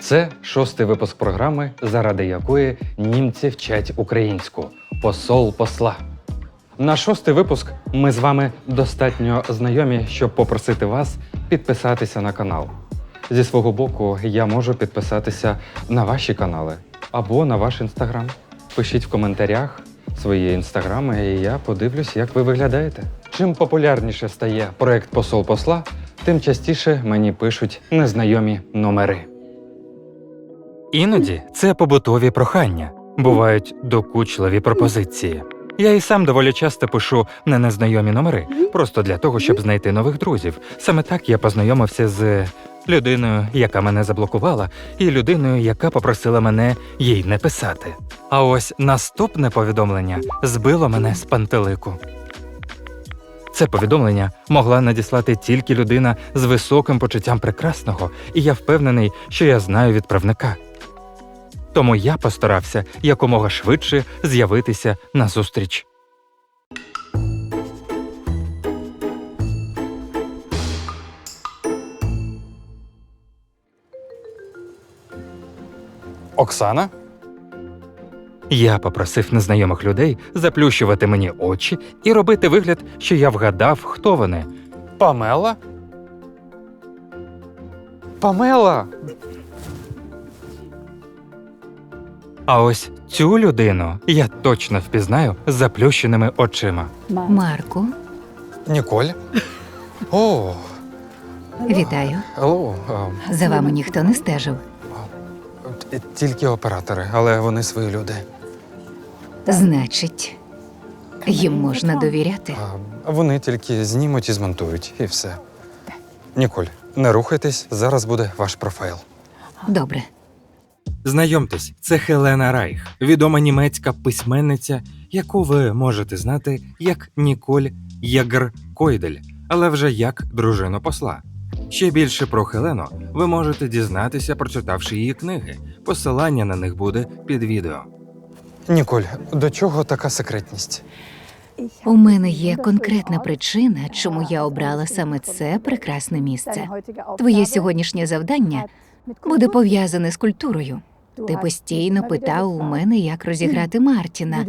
Це шостий випуск програми, заради якої німці вчать українську посол посла. На шостий випуск ми з вами достатньо знайомі, щоб попросити вас підписатися на канал. Зі свого боку, я можу підписатися на ваші канали або на ваш інстаграм. Пишіть в коментарях свої інстаграми, і я подивлюсь, як ви виглядаєте. Чим популярніше стає проект Посол посла, тим частіше мені пишуть незнайомі номери. Іноді це побутові прохання, бувають докучливі пропозиції. Я і сам доволі часто пишу на незнайомі номери, просто для того, щоб знайти нових друзів. Саме так я познайомився з людиною, яка мене заблокувала, і людиною, яка попросила мене їй не писати. А ось наступне повідомлення збило мене з пантелику. Це повідомлення могла надіслати тільки людина з високим почуттям прекрасного, і я впевнений, що я знаю відправника. Тому я постарався якомога швидше з'явитися на зустріч. Оксана? Я попросив незнайомих людей заплющувати мені очі і робити вигляд, що я вгадав, хто вони. Памела? Памела. А ось цю людину я точно впізнаю з заплющеними очима. Марку, Ніколь? О, вітаю. алло. За вами ніхто не стежив. Тільки оператори, але вони свої люди. Значить, їм можна довіряти. А Вони тільки знімуть і змонтують, і все. Ніколь, не рухайтесь, зараз буде ваш профайл. Добре. Знайомтесь, це Хелена Райх, відома німецька письменниця, яку ви можете знати як Ніколь Єгр Койдель, але вже як дружину посла. Ще більше про Хелену ви можете дізнатися, прочитавши її книги. Посилання на них буде під відео. Ніколь, до чого така секретність? У мене є конкретна причина, чому я обрала саме це прекрасне місце. Твоє сьогоднішнє завдання буде пов'язане з культурою. Ти постійно питав у мене, як розіграти Мартіна.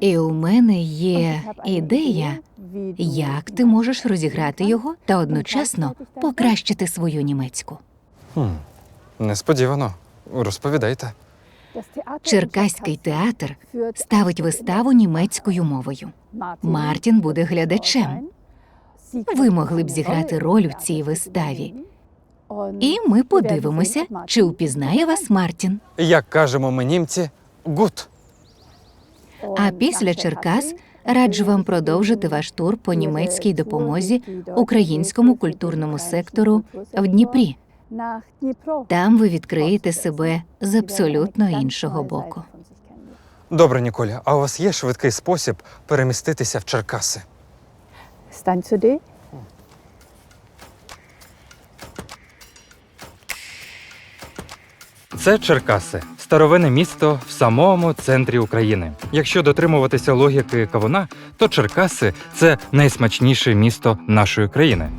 І у мене є ідея, як ти можеш розіграти його та одночасно покращити свою німецьку. Хм, несподівано. Розповідайте. Черкаський театр ставить виставу німецькою мовою. Мартін буде глядачем. Ви могли б зіграти роль у цій виставі. І ми подивимося, чи впізнає вас Мартін. Як кажемо ми німці, гуд. А після Черкас раджу вам продовжити ваш тур по німецькій допомозі українському культурному сектору в Дніпрі. Там ви відкриєте себе з абсолютно іншого боку. Добре, Ніколь, а у вас є швидкий спосіб переміститися в Черкаси? Це Черкаси, старовинне місто в самому центрі України. Якщо дотримуватися логіки кавуна, то Черкаси це найсмачніше місто нашої країни.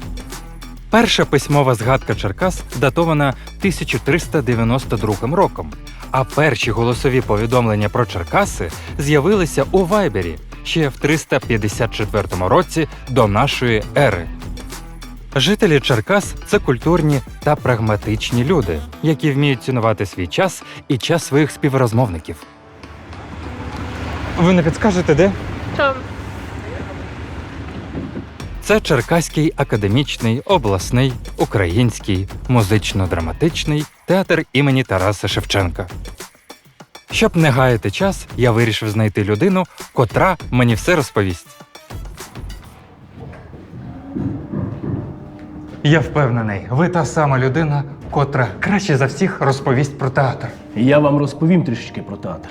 Перша письмова згадка Черкас датована 1392 роком, а перші голосові повідомлення про Черкаси з'явилися у Вайбері ще в 354 році до нашої ери. Жителі Черкас це культурні та прагматичні люди, які вміють цінувати свій час і час своїх співрозмовників. Ви не підскажете, де? Це Черкаський академічний, обласний, український, музично-драматичний театр імені Тараса Шевченка. Щоб не гаяти час, я вирішив знайти людину, котра мені все розповість. Я впевнений, ви та сама людина, котра краще за всіх розповість про театр. Я вам розповім трішечки про театр.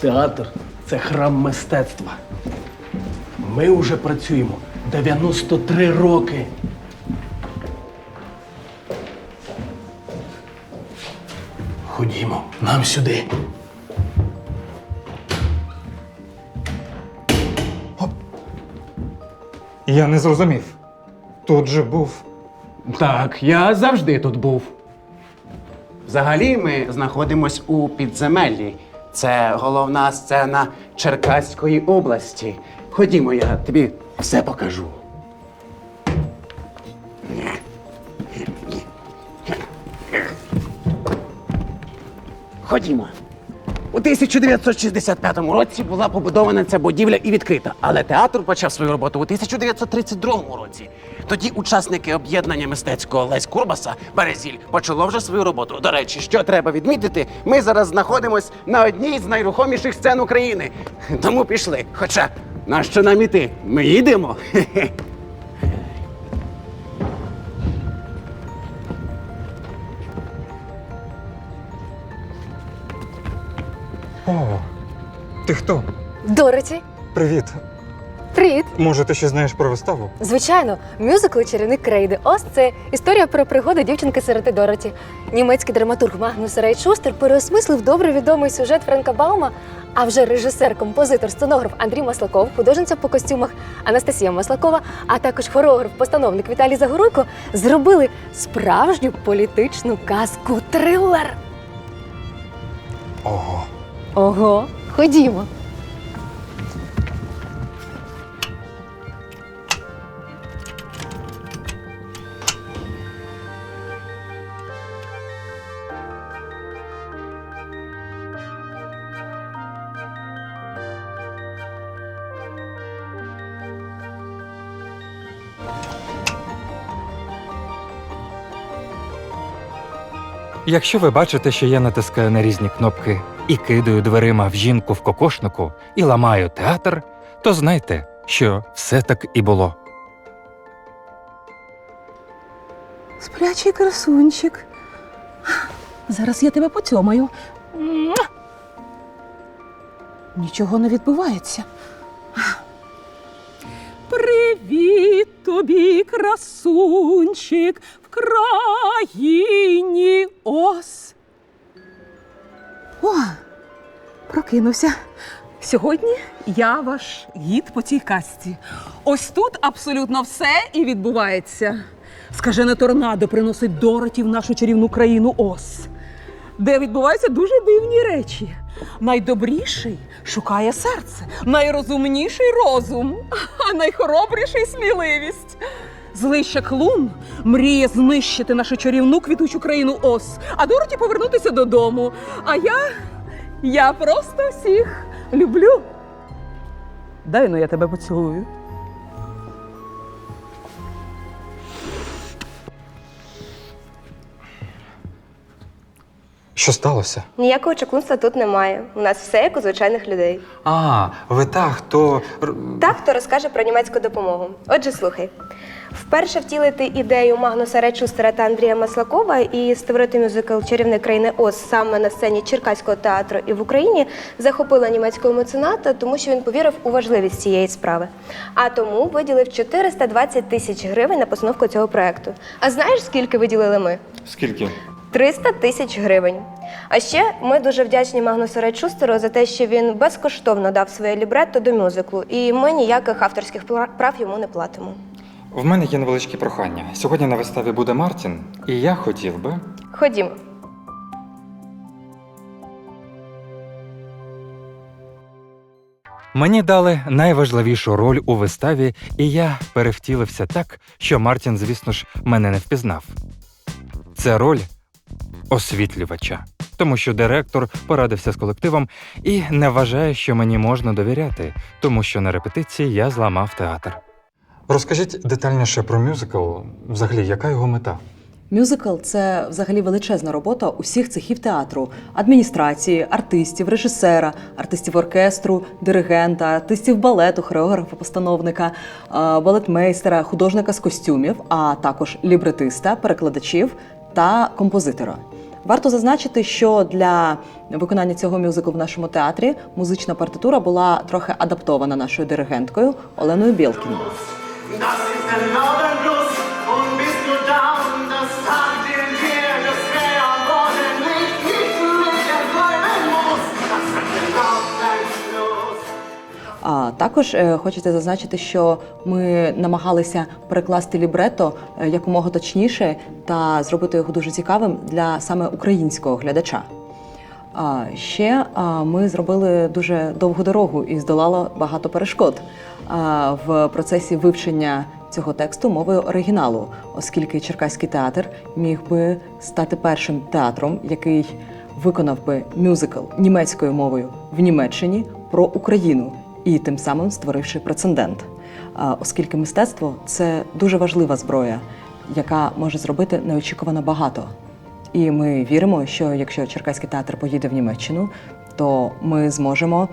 Театр це храм мистецтва. Ми вже працюємо 93 роки. Ходімо, нам сюди. Я не зрозумів. Тут же був. Так, я завжди тут був. Взагалі ми знаходимось у підземеллі. Це головна сцена Черкаської області. Ходімо, я тобі все покажу. Ходімо. У 1965 році була побудована ця будівля і відкрита, але театр почав свою роботу у 1932 році. Тоді учасники об'єднання мистецького Лесь Курбаса Березіль почало вже свою роботу. До речі, що треба відмітити, ми зараз знаходимось на одній з найрухоміших сцен України. Тому пішли. Хоча нащо нам іти? Ми їдемо. Хе-хе. О, ти хто? Дороті, Привіт. привіт! Може, ти ще знаєш про виставу? Звичайно, мюзикл «Чарівник Крейди. Ось це історія про пригоди дівчинки сироти Дороті. Німецький драматург Магнус Рей Шустер переосмислив добре відомий сюжет Френка Баума. А вже режисер, композитор, сценограф Андрій Маслаков, художниця по костюмах Анастасія Маслакова, а також хореограф, постановник Віталій Загоруйко зробили справжню політичну казку трилер. Ого. Ого, ходімо. Якщо ви бачите, що я натискаю на різні кнопки і кидаю дверима в жінку в кокошнику і ламаю театр, то знайте, що все так і було. Сплячий красунчик. Зараз я тебе поцьомаю. Нічого не відбувається. Привіт тобі, красунчик, в країні ос. О, прокинувся. Сьогодні я ваш гід по цій казці. Ось тут абсолютно все і відбувається. Скажене торнадо приносить Дороті в нашу чарівну країну Ос, де відбуваються дуже дивні речі. Найдобріший шукає серце, найрозумніший розум, а найхоробріший сміливість. Злий клун мріє знищити нашу чарівну квітучу країну Ос, а Дороті повернутися додому. А я. я просто всіх люблю. Дай ну я тебе поцілую. Що сталося? Ніякого чаклунства тут немає. У нас все як у звичайних людей. А, ви та, хто. Так, хто розкаже про німецьку допомогу. Отже, слухай. Вперше втілити ідею Магнуса Речустера та Андрія Маслакова і створити мюзикл Чарівник країни Оз саме на сцені Черкаського театру і в Україні захопила німецького мецената, тому що він повірив у важливість цієї справи. А тому виділив 420 тисяч гривень на постановку цього проекту. А знаєш, скільки виділили ми? Скільки? 300 тисяч гривень. А ще ми дуже вдячні Магнусу Рейчустеру за те, що він безкоштовно дав своє лібретто до мюзиклу, і ми ніяких авторських прав йому не платимо. В мене є невеличкі прохання. Сьогодні на виставі буде Мартін, і я хотів би. Ходімо. Мені дали найважливішу роль у виставі, і я перевтілився так, що Мартін, звісно ж, мене не впізнав. Це роль освітлювача, тому що директор порадився з колективом і не вважає, що мені можна довіряти, тому що на репетиції я зламав театр. Розкажіть детальніше про мюзикл, взагалі, яка його мета? Мюзикл це взагалі величезна робота усіх цехів театру: адміністрації, артистів, режисера, артистів оркестру, диригента, артистів балету, хореографа, постановника, е, балетмейстера, художника з костюмів, а також лібретиста, перекладачів та композитора. Варто зазначити, що для виконання цього мюзиклу в нашому театрі музична партитура була трохи адаптована нашою диригенткою Оленою Білкіною. А також е, хочеться зазначити, що ми намагалися перекласти лібрето е, якомога точніше та зробити його дуже цікавим для саме українського глядача. А ще ми зробили дуже довгу дорогу і здолало багато перешкод в процесі вивчення цього тексту мовою оригіналу, оскільки Черкаський театр міг би стати першим театром, який виконав би мюзикл німецькою мовою в Німеччині про Україну і тим самим створивши прецедент. Оскільки мистецтво це дуже важлива зброя, яка може зробити неочікувано багато. І ми віримо, що якщо Черкаський театр поїде в Німеччину, то ми зможемо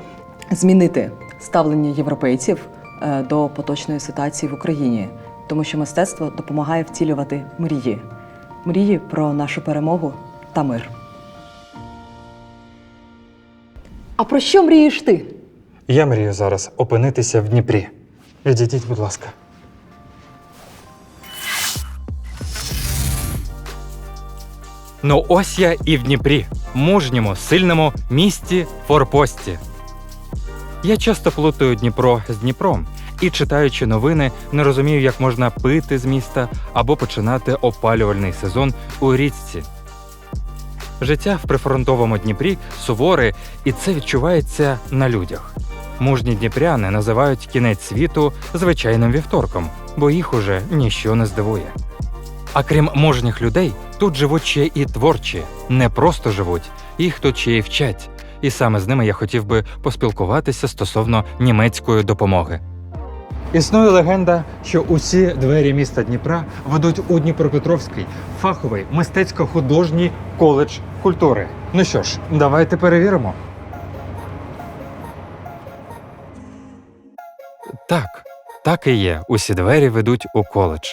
змінити ставлення європейців е, до поточної ситуації в Україні, тому що мистецтво допомагає втілювати мрії, мрії про нашу перемогу та мир. А про що мрієш ти? Я мрію зараз опинитися в Дніпрі. Відійдіть, будь ласка. Ну ось я і в Дніпрі, мужньому, сильному місті форпості. Я часто плутаю Дніпро з Дніпром і, читаючи новини, не розумію, як можна пити з міста або починати опалювальний сезон у річці. Життя в прифронтовому Дніпрі суворе, і це відчувається на людях. Мужні дніпряни називають кінець світу звичайним вівторком, бо їх уже ніщо не здивує. А крім мужніх людей, тут живуть ще і творчі, не просто живуть, їх тут ще й вчать. І саме з ними я хотів би поспілкуватися стосовно німецької допомоги. Існує легенда, що усі двері міста Дніпра ведуть у Дніпропетровський фаховий мистецько-художній коледж культури. Ну що ж, давайте перевіримо. Так, так і є. Усі двері ведуть у коледж.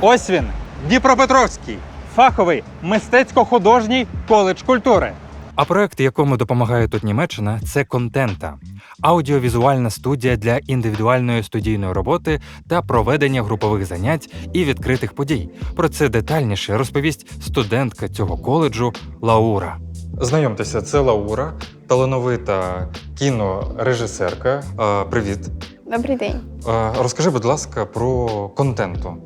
Ось він, Дніпропетровський, фаховий мистецько-художній коледж культури. А проект, якому допомагає тут Німеччина, це контента. Аудіовізуальна студія для індивідуальної студійної роботи та проведення групових занять і відкритих подій. Про це детальніше розповість студентка цього коледжу Лаура. Знайомтеся, це Лаура, талановита кінорежисерка. Е, Привіт. Добрий день. Е, Розкажи, будь ласка, про контенту.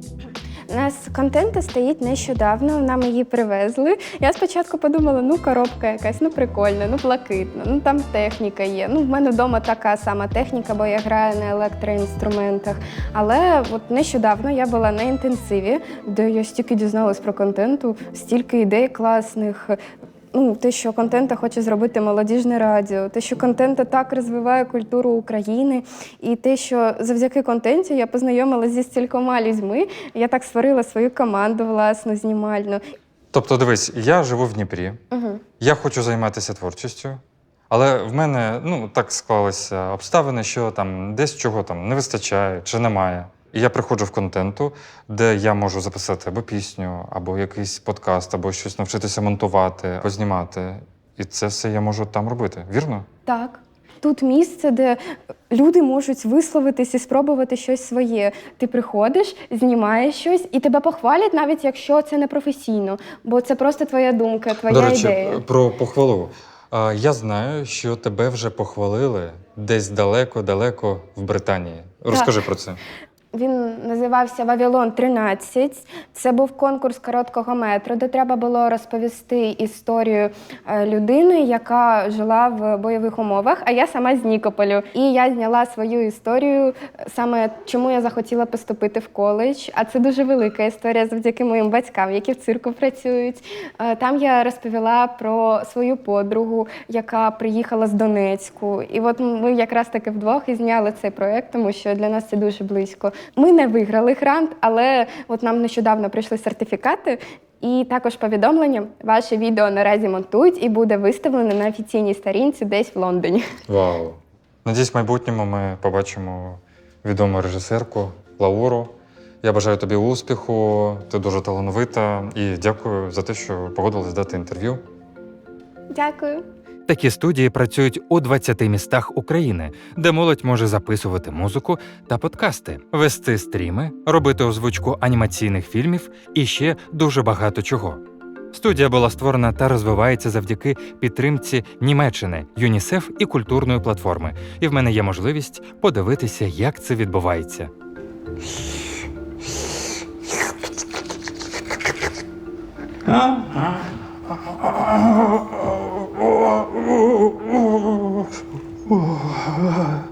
У нас контента стоїть нещодавно, нам її привезли. Я спочатку подумала, ну коробка якась, ну прикольна, ну блакитна, ну там техніка є. Ну, в мене вдома така сама техніка, бо я граю на електроінструментах. Але от нещодавно я була на інтенсиві, де я стільки дізналась про контенту, стільки ідей класних. Ну, те, що контента хоче зробити молодіжне радіо, те, що контента так розвиває культуру України, і те, що завдяки контенті я познайомилася зі стількома людьми. Я так створила свою команду власну знімальну. Тобто, дивись, я живу в Дніпрі, Угу. я хочу займатися творчістю, але в мене ну так склалися обставини, що там десь чого там не вистачає чи немає. І я приходжу в контенту, де я можу записати або пісню, або якийсь подкаст, або щось навчитися монтувати, познімати. І це все я можу там робити, вірно? Так. Тут місце, де люди можуть висловитись і спробувати щось своє. Ти приходиш, знімаєш щось, і тебе похвалять, навіть якщо це не професійно, бо це просто твоя думка, твоя До речі, ідея. про похвалу. А, Я знаю, що тебе вже похвалили десь далеко-далеко в Британії. Розкажи про це. Він називався Вавилон 13. Це був конкурс короткого метру, де треба було розповісти історію е, людини, яка жила в бойових умовах. А я сама з Нікополю. І я зняла свою історію, е, саме чому я захотіла поступити в коледж. А це дуже велика історія завдяки моїм батькам, які в цирку працюють. Е, Там я розповіла про свою подругу, яка приїхала з Донецьку. І от ми якраз таки вдвох і зняли цей проект, тому що для нас це дуже близько. Ми не виграли грант, але от нам нещодавно прийшли сертифікати. І також повідомлення, ваше відео наразі монтують і буде виставлене на офіційній сторінці десь в Лондоні. Вау. Надіюсь, в майбутньому ми побачимо відому режисерку Лауру. Я бажаю тобі успіху, ти дуже талановита і дякую за те, що погодилась дати інтерв'ю. Дякую. Такі студії працюють у 20 містах України, де молодь може записувати музику та подкасти, вести стріми, робити озвучку анімаційних фільмів і ще дуже багато чого. Студія була створена та розвивається завдяки підтримці Німеччини, ЮНІСЕФ і культурної платформи. І в мене є можливість подивитися, як це відбувається. Oh, oh, oh, oh.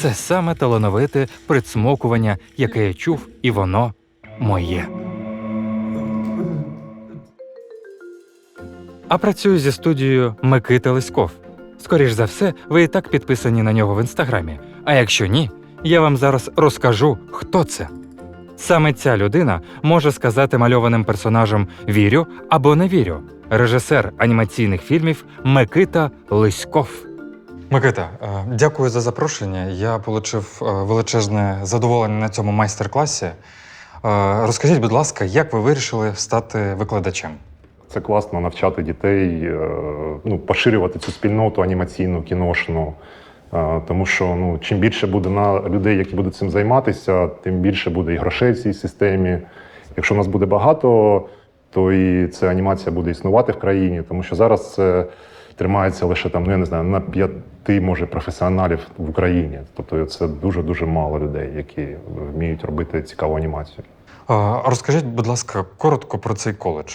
Це саме талановите прицмокування, яке я чув, і воно моє. А працюю зі студією Микита Лиськов. Скоріш за все, ви і так підписані на нього в інстаграмі. А якщо ні, я вам зараз розкажу, хто це. Саме ця людина може сказати мальованим персонажам вірю або не вірю. Режисер анімаційних фільмів Микита Лиськов. Микита, е, дякую за запрошення. Я отримав величезне задоволення на цьому майстер-класі. Е, Розкажіть, будь ласка, як ви вирішили стати викладачем? Це класно навчати дітей, е, ну, поширювати цю спільноту анімаційну, кіношну. Е, Тому що ну, чим більше буде на людей, які будуть цим займатися, тим більше буде і грошей в цій системі. Якщо нас буде багато, то і ця анімація буде існувати в країні, тому що зараз це тримається лише там, ну я не знаю, на п'яти, може, професіоналів в Україні. Тобто це дуже-дуже мало людей, які вміють робити цікаву анімацію. Е, Розкажіть, будь ласка, коротко про цей коледж.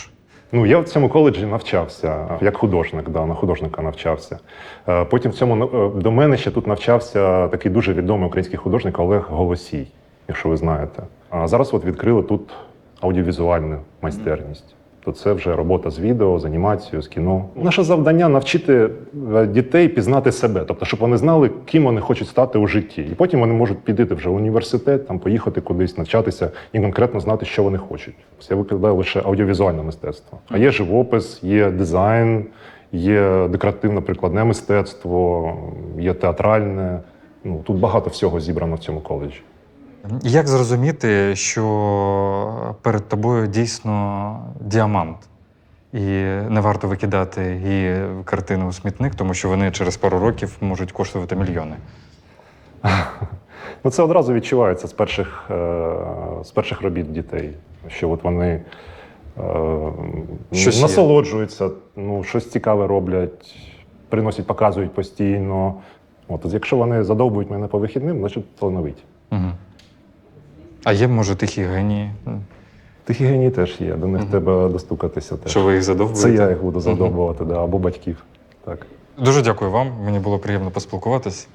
Ну, я в цьому коледжі навчався як художник, да, на художника навчався. Е, Потім в цьому е, до мене ще тут навчався такий дуже відомий український художник Олег Голосій, якщо ви знаєте. А зараз от відкрили тут аудіовізуальну майстерність. То це вже робота з відео, з анімацією, з кіно. Наше завдання навчити е, дітей пізнати себе, тобто, щоб вони знали, ким вони хочуть стати у житті. І потім вони можуть підійти вже в університет, там поїхати кудись, навчатися і конкретно знати, що вони хочуть. Я викладаю лише аудіовізуальне мистецтво. А є живопис, є дизайн, є декоративно-прикладне мистецтво, є театральне. Ну тут багато всього зібрано в цьому коледжі. Як зрозуміти, що перед тобою дійсно діамант, і не варто викидати її картину у смітник, тому що вони через пару років можуть коштувати мільйони. Ну, це одразу відчувається з перших, е, з перших робіт дітей, що от вони е, Щось насолоджуються, ну, щось цікаве роблять, приносять, показують постійно. От, якщо вони задовбують мене по вихідним, значить талановиті. Угу. А є, може, тихі генії, Тихі генії теж є, до них треба достукатися. Теж. що ви їх задовбуєте? Це я їх буду задовбувати, да, або батьків. Так. Дуже дякую вам. Мені було приємно поспілкуватись.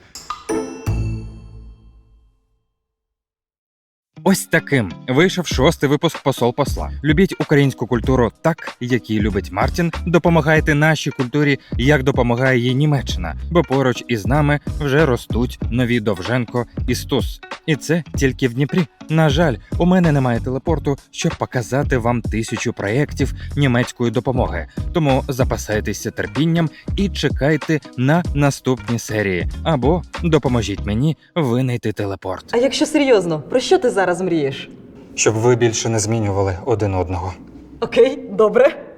Ось таким вийшов шостий випуск посол посла. Любіть українську культуру так, як її любить Мартін. Допомагайте нашій культурі, як допомагає їй Німеччина, бо поруч із нами вже ростуть нові Довженко і Стус. І це тільки в Дніпрі. На жаль, у мене немає телепорту, щоб показати вам тисячу проєктів німецької допомоги. Тому запасайтеся терпінням і чекайте на наступні серії. Або допоможіть мені винайти телепорт. А якщо серйозно, про що ти зараз мрієш? Щоб ви більше не змінювали один одного. Окей, добре.